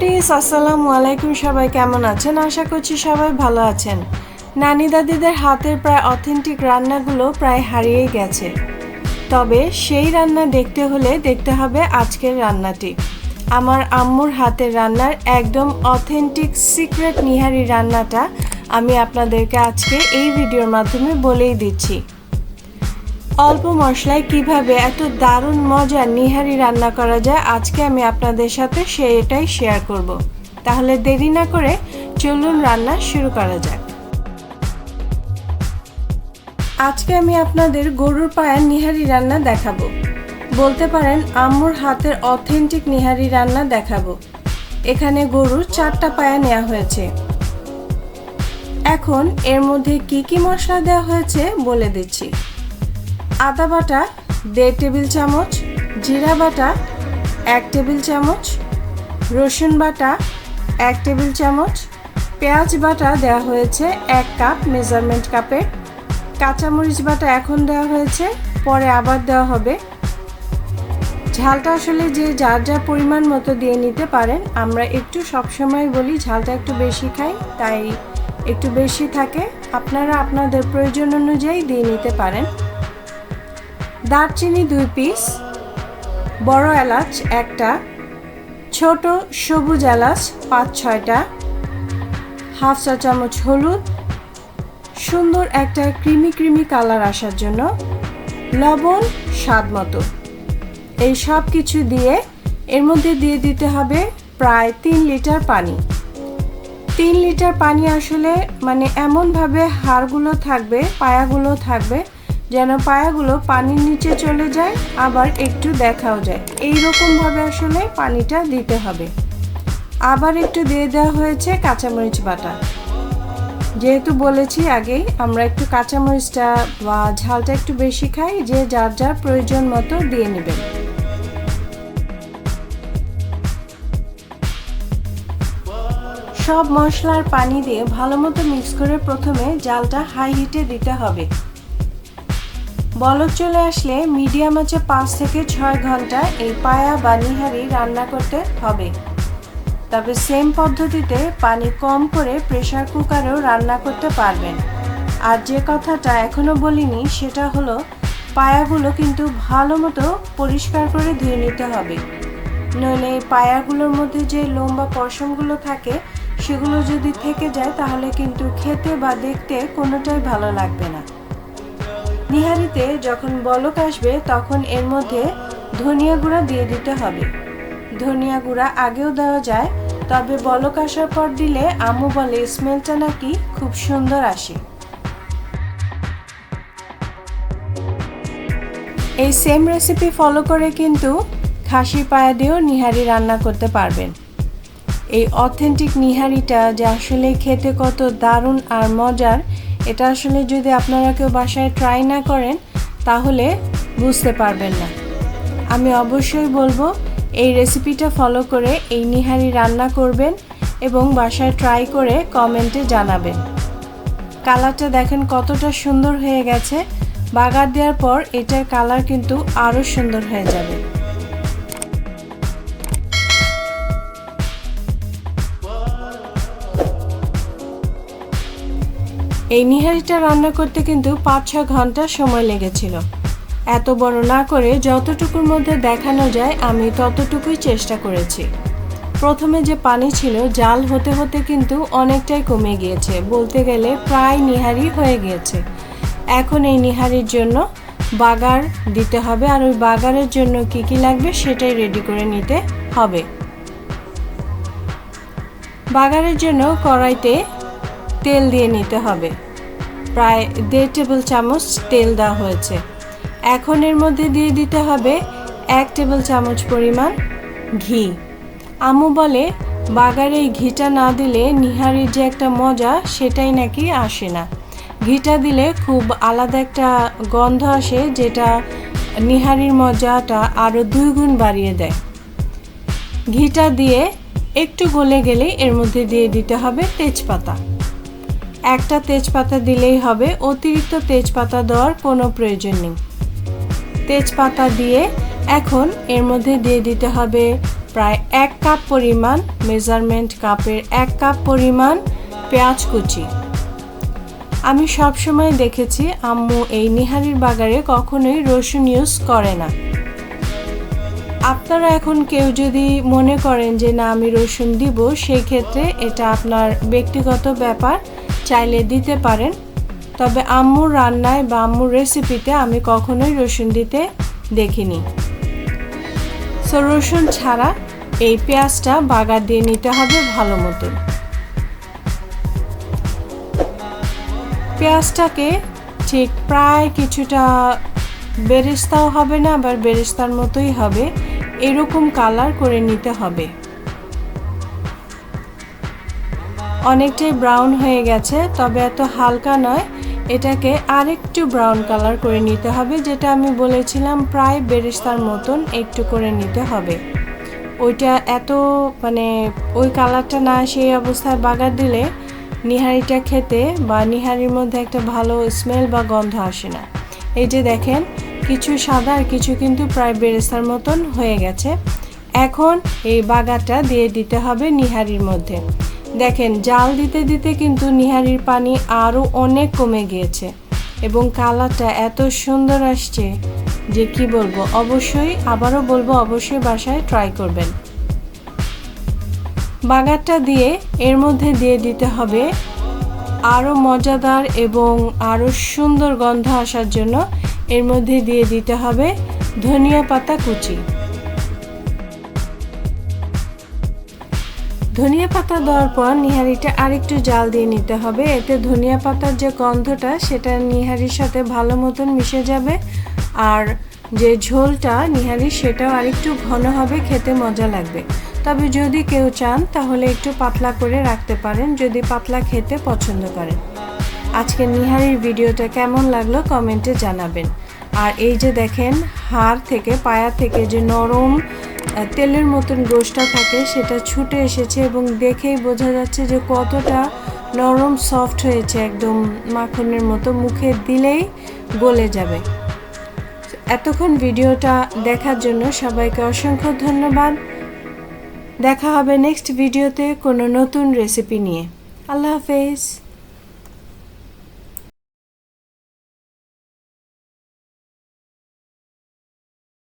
Foodies আসসালামু আলাইকুম সবাই কেমন আছেন? আশা করছি সবাই ভালো আছেন। নানি দাদিদের হাতের প্রায় অথেন্টিক রান্নাগুলো প্রায় হারিয়েই গেছে। তবে সেই রান্না দেখতে হলে দেখতে হবে আজকের রান্নাটি। আমার আম্মুর হাতের রান্নার একদম অথেন্টিক সিক্রেট নিহারি রান্নাটা আমি আপনাদেরকে আজকে এই ভিডিওর মাধ্যমে বলেই দিচ্ছি। অল্প মশলায় কীভাবে এত দারুণ মজার নিহারি রান্না করা যায়, আজকে আমি আপনাদের সাথে সেটাই শেয়ার করব। তাহলে দেরি না করে চলুন রান্না শুরু করা যাক। আজকে আমি আপনাদের গরুর পায়ের নিহারি রান্না দেখাবো। বলতে পারেন, আম্মুর হাতের অথেন্টিক নিহারি রান্না দেখাবো। এখানে গরুর চারটা পায়া নেওয়া হয়েছে। এখন এর মধ্যে কি কি মশলা দেওয়া হয়েছে বলে দিচ্ছি। আদা বাটা, দেড় টেবিল চামচ, জিরা বাটা, এক টেবিল চামচ, রসুন বাটা, এক টেবিল চামচ, পেঁয়াজ বাটা দেওয়া হয়েছে এক কাপ মেজারমেন্ট কাপে। কাঁচামরিচ বাটা এখন দেওয়া হয়েছে, পরে আবার দেওয়া হবে। ঝালটা আসলে যে যার যা পরিমাণ মতো দিয়ে নিতে পারেন, আমরা একটু সবসময় বলি ঝালটা একটু বেশি খাই, তাই একটু বেশি থাকে। আপনারা আপনাদের প্রয়োজন অনুযায়ী দিয়ে নিতে পারেন। দারচিনি দুই পিস, বড় এলাচ একটা, ছোট সবুজ এলাচ পাঁচ ছয়টা, হাফ চা চামচ হলুদ, সুন্দর একটা ক্রিমি ক্রিমি কালার আসার জন্য লবণ, স্বাদ মতো। এই সব কিছু দিয়ে এর মধ্যে দিয়ে দিতে হবে প্রায় তিন লিটার পানি। তিন লিটার পানি আসলে মানে এমনভাবে হাড়গুলো থাকবে, পায়াগুলো থাকবে যেন পায়াগুলো পানির নিচে চলে যায়, আবার একটু দেখাও যায়। এই ভাবে আসলে পানিটা দিতে হবে। আবার একটু দিয়ে দেওয়া হয়েছে কাঁচামরিচ বাটা। যেহেতু বলেছি আগেই, আমরা একটু কাঁচামরিচটা বা ঝালটা একটু বেশি খাই, যে যার যার প্রয়োজন মতো দিয়ে নেবেন। সব মশলার পানি দিয়ে ভালো মতো মিক্স করে প্রথমে জালটা হাই হিটে দিতে হবে। বলক চলে আসলে মিডিয়াম আছে পাঁচ থেকে ছয় ঘণ্টা এই পায়া বা নিহারি রান্না করতে হবে। তবে সেম পদ্ধতিতে পানি কম করে প্রেশার কুকারেও রান্না করতে পারবেন। আর যে কথাটা এখনও বলিনি, সেটা হলো পায়াগুলো কিন্তু ভালো মতো পরিষ্কার করে ধুয়ে নিতে হবে। নইলে পায়াগুলোর মধ্যে যে লম্বা পশমগুলো থাকে, সেগুলো যদি থেকে যায়, তাহলে কিন্তু খেতে বা দেখতে কোনোটাই ভালো লাগবে না। নিহারিতে যখন বলক আসবে, তখন এর মধ্যে ধনিয়া গুঁড়া দিয়ে দিতে হবে। ধনিয়া গুঁড়া আগেও দেওয়া যায়, তবে বলক আসার পর দিলে আম্মু বলে স্মেলটা নাকি খুব সুন্দর আসে। এই সেম রেসিপি ফলো করে কিন্তু খাসির পায়া দিয়েও নিহারি রান্না করতে পারবেন। এই অথেন্টিক নিহারিটা যে আসলে খেতে কত দারুণ আর মজার এটা আসলে যদি আপনারা কেউ বাসায় ট্রাই না করেন, তাহলে বুঝতে পারবেন না। আমি অবশ্যই বলব, এই রেসিপিটা ফলো করে এই নিহারি রান্না করবেন এবং বাসায় ট্রাই করে কমেন্টে জানাবেন। কালারটা দেখেন কতটা সুন্দর হয়ে গেছে। বাগার দেওয়ার পর এটার কালার কিন্তু আরও সুন্দর হয়ে যাবে। এই নিহারিটা রান্না করতে কিন্তু পাঁচ ছ ঘণ্টা সময় লেগেছিল। এত বড় না করে যতটুকুর মধ্যে দেখানো যায়, আমি ততটুকুই চেষ্টা করেছি। প্রথমে যে পানি ছিল, জাল হতে হতে কিন্তু অনেকটাই কমে গিয়েছে, বলতে গেলে প্রায় নিহারি হয়ে গিয়েছে। এখন এই নিহারির জন্য বাগার দিতে হবে, আর ওই বাগারের জন্য কি কি লাগবে সেটাই রেডি করে নিতে হবে। বাগারের জন্য কড়াইতে তেল দিয়ে নিতে হবে। প্রায় দেড় টেবিল চামচ তেল দেওয়া হয়েছে। এখন এর মধ্যে দিয়ে দিতে হবে এক টেবিল চামচ পরিমাণ ঘি। আমু বলে, বাগারে ঘিটা না দিলে নিহারির যে একটা মজা, সেটাই নাকি আসে না। ঘিটা দিলে খুব আলাদা একটা গন্ধ আসে, যেটা নিহারির মজাটা আরও দুই গুণ বাড়িয়ে দেয়। ঘিটা দিয়ে একটু গলে গেলে এর মধ্যে দিয়ে দিতে হবে তেজপাতা। একটা তেজপাতা দিলেই হবে, অতিরিক্ত তেজপাতা দেওয়ার কোনো প্রয়োজন নেই। তেজপাতা দিয়ে এখন এর মধ্যে দিয়ে দিতে হবে প্রায় এক কাপ পরিমাণ মেজারমেন্ট কাপের এক কাপ পরিমাণ পেঁয়াজ কুচি। আমি সবসময় দেখেছি আম্মু এই নিহারির বাগারে কখনোই রসুন ইউজ করে না। আপনারা এখন কেউ যদি মনে করেন যে, না, আমি রসুন দিব, সেই ক্ষেত্রে এটা আপনার ব্যক্তিগত ব্যাপার। চাইলে দিতে পারেন। তবে আম্মুর রান্নায় বা আম্মুর রেসিপিতে আমি কখনোই রসুন দিতে দেখিনি। সো রসুন ছাড়া এই পেঁয়াজটা বাগার দিয়ে নিতে হবে ভালো মতন পেঁয়াজটাকে ঠিক প্রায় কিছুটা বেরেস্তাও হবে না, আবার বেরেস্তার মতোই হবে। এরকম কালার করে নিতে হবে। অনেকটাই ব্রাউন হয়ে গেছে, তবে এত হালকা নয়। এটাকে আরেকটু ব্রাউন কালার করে নিতে হবে, যেটা আমি বলেছিলাম প্রায় বেরেস্তার মতন একটু করে নিতে হবে। ওইটা এত মানে ওই কালারটা না সেই অবস্থায় বাগার দিলে নিহারিটা খেতে বা নিহারির মধ্যে একটা ভালো স্মেল বা গন্ধ আসে না। এই যে দেখেন, কিছু সাদা আর কিছু কিন্তু প্রায় বেরেস্তার মতন হয়ে গেছে। এখন এই বাগারটা দিয়ে দিতে হবে নিহারির মধ্যে। দেখেন, জাল দিতে দিতে কিন্তু নিহারির পানি আরও অনেক কমে গিয়েছে এবং কালারটা এত সুন্দর আসছে যে কি বলব, অবশ্যই আবারও বলব, অবশ্যই বাসায় ট্রাই করবেন। বাগারটা দিয়ে এর মধ্যে দিয়ে দিতে হবে আরও মজাদার এবং আরও সুন্দর গন্ধ আসার জন্য এর মধ্যে দিয়ে দিতে হবে ধনিয়া পাতা কুচি। ধনিয়া পাতা দেওয়ার পর নিহারিটা আরেকটু জাল দিয়ে নিতে হবে। এতে ধনিয়া পাতার যে গন্ধটা, সেটা নিহারির সাথে ভালো মতন মিশে যাবে। আর যে ঝোলটা নিহারি, সেটাও আরেকটু ঘন হবে, খেতে মজা লাগবে। তবে যদি কেউ চান, তাহলে একটু পাতলা করে রাখতে পারেন, যদি পাতলা খেতে পছন্দ করেন। আজকে নিহারির ভিডিওটা কেমন লাগল কমেন্টে জানাবেন। আর এই যে দেখেন, হাড় থেকে, পায়া থেকে যে নরম তেলের মতন গোষ্ঠটা থাকে, সেটা ছুটে এসেছে এবং দেখেই বোঝা যাচ্ছে যে কতটা নরম সফট হয়েছে একদম মাখনের মতো, মুখে দিলেই গলে যাবে। এতক্ষণ ভিডিওটা দেখার জন্য সবাইকে অসংখ্য ধন্যবাদ। দেখা হবে নেক্সট ভিডিওতে কোনো নতুন রেসিপি নিয়ে। আল্লাহ হাফেজ।